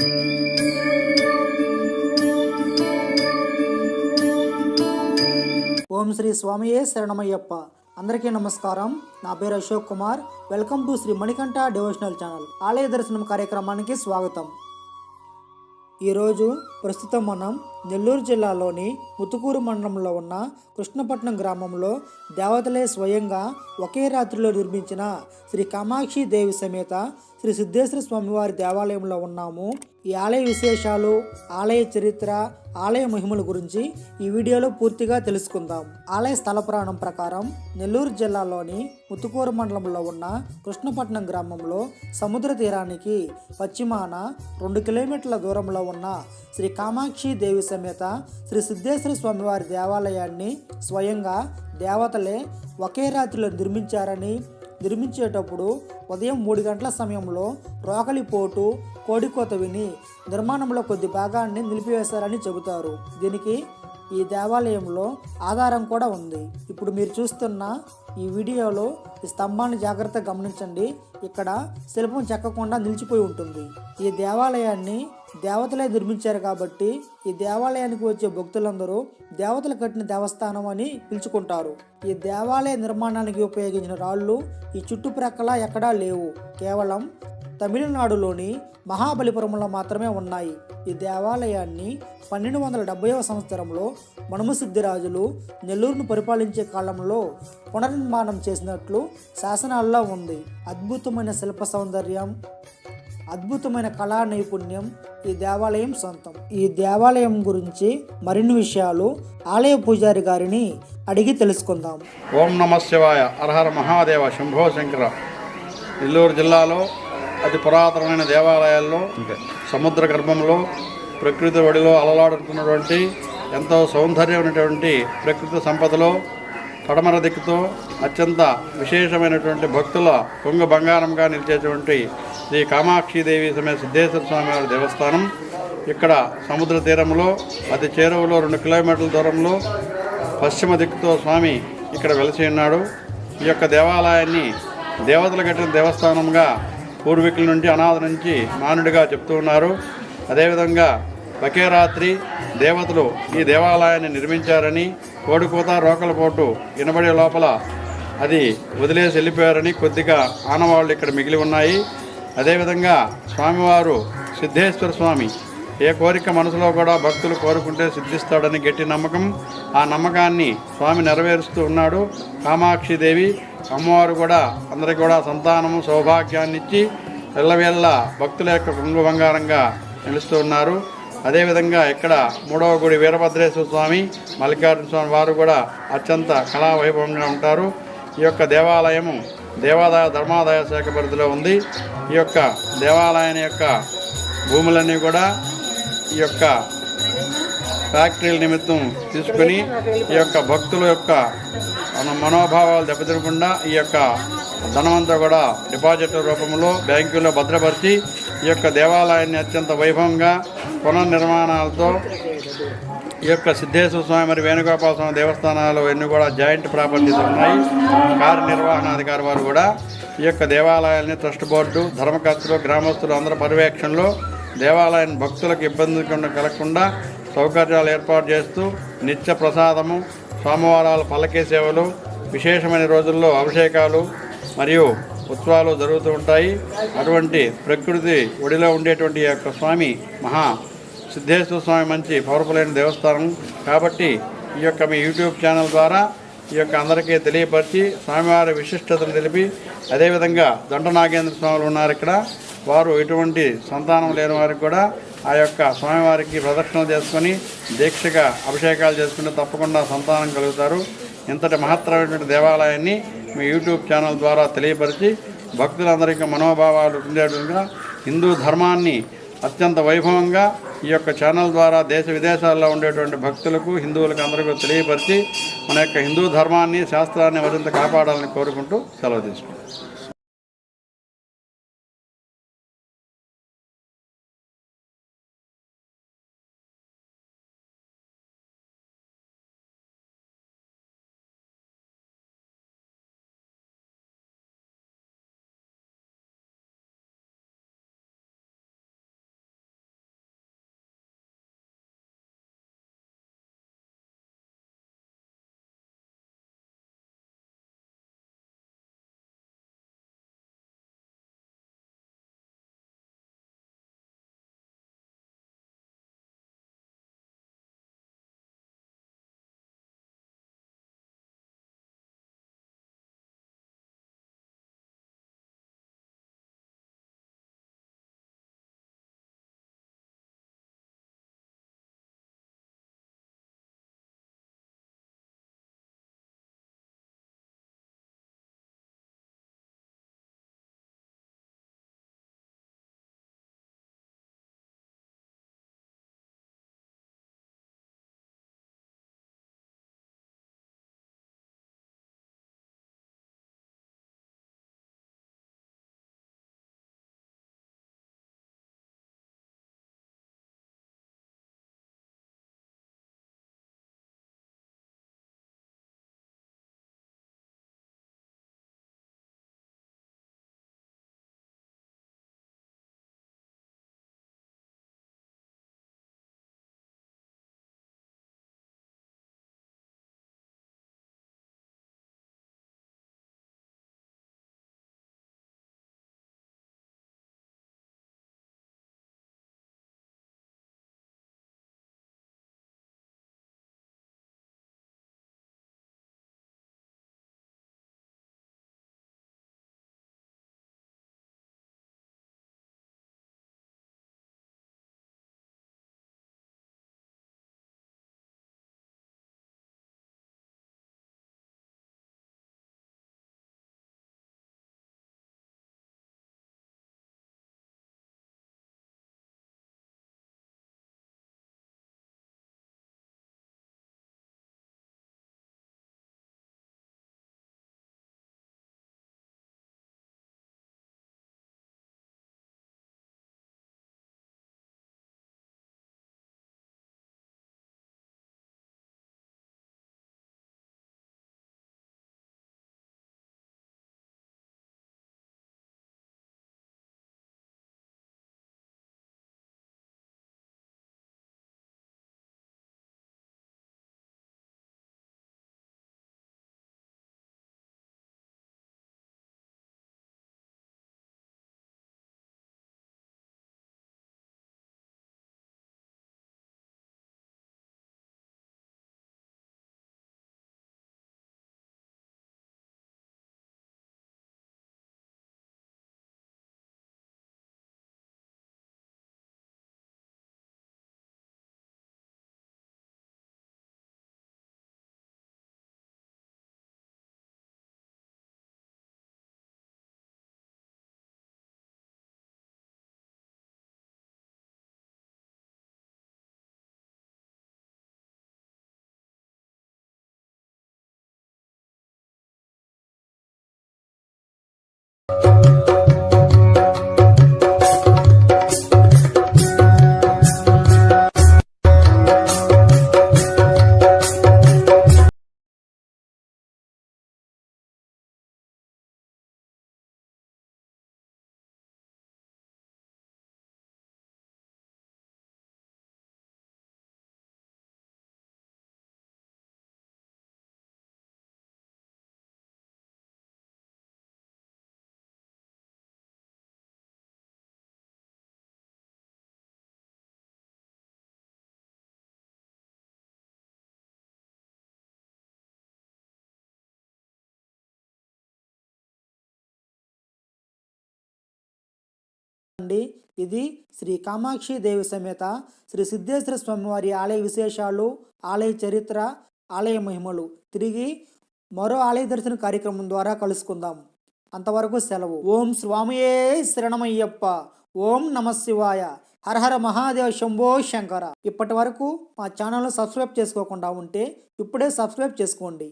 ఓం శ్రీ స్వామియే శరణమయ్యప్ప. అందరికీ నమస్కారం. నా పేరు Ashok Kumar. Welcome to Sri Manikanta devotional channel. ఆలయ దర్శనం కార్యక్రమానికి స్వాగతం. ఈరోజు ప్రస్తుతం మనం నెల్లూరు జిల్లాలోని ముతుకూరు మండలంలో ఉన్న కృష్ణపట్నం గ్రామంలో దేవతలే స్వయంగా ఒకే రాత్రిలో నిర్మించిన శ్రీ కామాక్షి దేవి సమేత శ్రీ సిద్ధేశ్వర స్వామివారి దేవాలయంలో ఉన్నాము. ఈ ఆలయ విశేషాలు ఆలయ చరిత్ర ఆలయ మహిమల గురించి ఈ వీడియోలో పూర్తిగా తెలుసుకుందాం. ఆలయ స్థల పురాణం ప్రకారం నెల్లూరు జిల్లాలోని ముత్తుకూరు మండలంలో ఉన్న కృష్ణపట్నం గ్రామంలో సముద్ర తీరానికి పశ్చిమాన రెండు కిలోమీటర్ల దూరంలో ఉన్న శ్రీ కామాక్షి దేవి సమేత శ్రీ సిద్ధేశ్వర స్వామివారి దేవాలయాన్ని స్వయంగా దేవతలే ఒకే రాత్రిలో నిర్మించారని నిర్మించేటప్పుడు ఉదయం మూడు గంటల సమయంలో రోకలిపోటు కోడికోత విని నిర్మాణంలో కొద్ది భాగాన్ని నిలిపివేశారని చెబుతారు. దీనికి ఈ దేవాలయంలో ఆధారం కూడా ఉంది. ఇప్పుడు మీరు చూస్తున్న ఈ వీడియోలో ఈ స్తంభాన్ని జాగ్రత్తగా గమనించండి. ఇక్కడ శిల్పం చెక్కకుండా నిలిచిపోయి ఉంటుంది. ఈ దేవాలయాన్ని దేవతలే నిర్మించారు కాబట్టి ఈ దేవాలయానికి వచ్చే భక్తులందరూ దేవతలు కట్టిన దేవస్థానం అని పిలుచుకుంటారు. ఈ దేవాలయ నిర్మాణానికి ఉపయోగించిన రాళ్ళు ఈ చుట్టుప్రక్కల ఎక్కడా లేవు. కేవలం తమిళనాడులోని మహాబలిపురంలో మాత్రమే ఉన్నాయి. ఈ దేవాలయాన్ని పన్నెండు వందల డెబ్బైవ సంవత్సరంలో మనుమసిద్ధిరాజులు నెల్లూరును పరిపాలించే కాలంలో పునర్నిర్మాణం చేసినట్లు శాసనాల్లో ఉంది. అద్భుతమైన శిల్ప సౌందర్యం అద్భుతమైన కళా నైపుణ్యం ఈ దేవాలయం సొంతం. ఈ దేవాలయం గురించి మరిన్ని విషయాలు ఆలయ పూజారి గారిని అడిగి తెలుసుకుందాం. ఓం నమ శివాయ. అర్హర మహాదేవ. శంభో శంకర. నెల్లూరు జిల్లాలో అతి పురాతనమైన దేవాలయాల్లో సముద్ర గర్భంలో ప్రకృతి ఒడిలో అలలాడుతున్నటువంటి ఎంతో సౌందర్యమైనటువంటి ప్రకృతి సంపదలో పడమర దిక్కుతో అత్యంత విశేషమైనటువంటి భక్తుల కొంగ బంగారంగా నిలిచేటువంటి శ్రీ కామాక్షిదేవి సమేత సిద్ధేశ్వర స్వామి వారి దేవస్థానం. ఇక్కడ సముద్ర తీరంలో అతి చేరువలో రెండు కిలోమీటర్ల దూరంలో పశ్చిమ దిక్కుతో స్వామి ఇక్కడ వెలసి ఉన్నాడు. ఈ యొక్క దేవాలయాన్ని దేవతలు కట్టిన దేవస్థానంగా పూర్వీకుల నుండి అనాథ నుంచి మానుడిగా చెప్తూ ఉన్నారు. అదేవిధంగా ఒకే రాత్రి దేవతలు ఈ దేవాలయాన్ని నిర్మించారని కోడికోత రోకల పోటు వినబడే లోపల అది వదిలేసి వెళ్ళిపోయారని కొద్దిగా ఆనవాళ్ళు ఇక్కడ మిగిలి ఉన్నాయి. అదేవిధంగా స్వామివారు సిద్ధేశ్వర స్వామి ఏ కోరిక మనసులో కూడా భక్తులు కోరుకుంటే సిద్ధిస్తాడని గట్టి నమ్మకం. ఆ నమ్మకాన్ని స్వామి నెరవేరుస్తూ ఉన్నాడు. కామాక్షిదేవి అమ్మవారు కూడా అందరికి కూడా సంతానము సౌభాగ్యాన్ని ఇచ్చి వెళ్ళవేళ్ళ భక్తుల యొక్క కొంగు బంగారంగా నిలుస్తూ ఉన్నారు. అదేవిధంగా ఇక్కడ మూడవ గుడి వీరభద్రేశ్వర స్వామి మల్లికార్జున స్వామి వారు కూడా అత్యంత కళావైభవంగా ఉంటారు. ఈ యొక్క దేవాలయము దేవాదాయ ధర్మాదాయ శాఖ పరిధిలో ఉంది. ఈ యొక్క దేవాలయం యొక్క భూములన్నీ కూడా ఈ యొక్క ఫ్యాక్టరీల నిమిత్తం తీసుకుని ఈ యొక్క భక్తుల యొక్క మన మనోభావాలు దెబ్బతినకుండా ఈ యొక్క ధనమంతా కూడా డిపాజిట్ల రూపంలో బ్యాంకుల్లో భద్రపరిచి ఈ యొక్క దేవాలయాన్ని అత్యంత వైభవంగా పునర్నిర్మాణాలతో ఈ యొక్క సిద్ధేశ్వర స్వామి మరియు వేణుగోపాల స్వామి దేవస్థానాలు ఇవన్నీ కూడా జాయింట్ ప్రాపర్టీస్ ఉన్నాయి. కార్యనిర్వహణాధికారి వారు కూడా ఈ యొక్క దేవాలయాల్ని ట్రస్ట్ బోర్డు ధర్మకర్తలు గ్రామస్తులు అందరి పర్యవేక్షణలో దేవాలయం భక్తులకు ఇబ్బంది కలగకుండా సౌకర్యాలు ఏర్పాటు చేస్తూ నిత్య ప్రసాదము సోమవారాలు పల్లకీ సేవలు విశేషమైన రోజుల్లో అభిషేకాలు మరియు ఉత్సవాలు జరుగుతూ ఉంటాయి. అటువంటి ప్రకృతి ఒడిలో ఉండేటువంటి యొక్క స్వామి మహా సిద్ధేశ్వర స్వామి మంచి పవర్ఫుల్ దేవస్థానం. కాబట్టి ఈ యొక్క మీ యూట్యూబ్ ఛానల్ ద్వారా ఈ యొక్క అందరికీ తెలియపరిచి స్వామివారి విశిష్టతను తెలిపి అదేవిధంగా దండ నాగేంద్ర స్వాములు ఉన్నారు ఇక్కడ. వారు ఎటువంటి సంతానం లేని వారికి కూడా ఆ యొక్క స్వామివారికి ప్రదక్షిణలు చేసుకొని దీక్షగా అభిషేకాలు చేసుకుంటే తప్పకుండా సంతానం కలుగుతారు. ఇంతటి మహత్తరమైనటువంటి దేవాలయాన్ని మీ యూట్యూబ్ ఛానల్ ద్వారా తెలియపరిచి భక్తులందరికీ మనోభావాలు ఉండేటట్టుగా హిందూ ధర్మాన్ని అత్యంత వైభవంగా ఈ యొక్క ఛానల్ ద్వారా దేశ విదేశాల్లో ఉండేటువంటి భక్తులకు హిందువులకు అందరికీ తెలియపరిచి మన యొక్క హిందూ ధర్మాన్ని శాస్త్రాన్ని మరింత కాపాడాలని కోరుకుంటూ సెలవు తీసుకుంటాం అండి. ఇది శ్రీ కామాక్షి దేవి సమేత శ్రీ సిద్ధేశ్వర స్వామివారి ఆలయ విశేషాలు ఆలయ చరిత్ర ఆలయ మహిమలు. తిరిగి మరో ఆలయ దర్శన కార్యక్రమం ద్వారా కలుసుకుందాం. అంతవరకు సెలవు. ఓం స్వామియే శరణమయ్యప్ప. ఓం నమ శివాయ. హరహర మహాదేవ శంభో శంకర. ఇప్పటి వరకు మా ఛానల్ను సబ్స్క్రైబ్ చేసుకోకుండా ఉంటే ఇప్పుడే సబ్స్క్రైబ్ చేసుకోండి.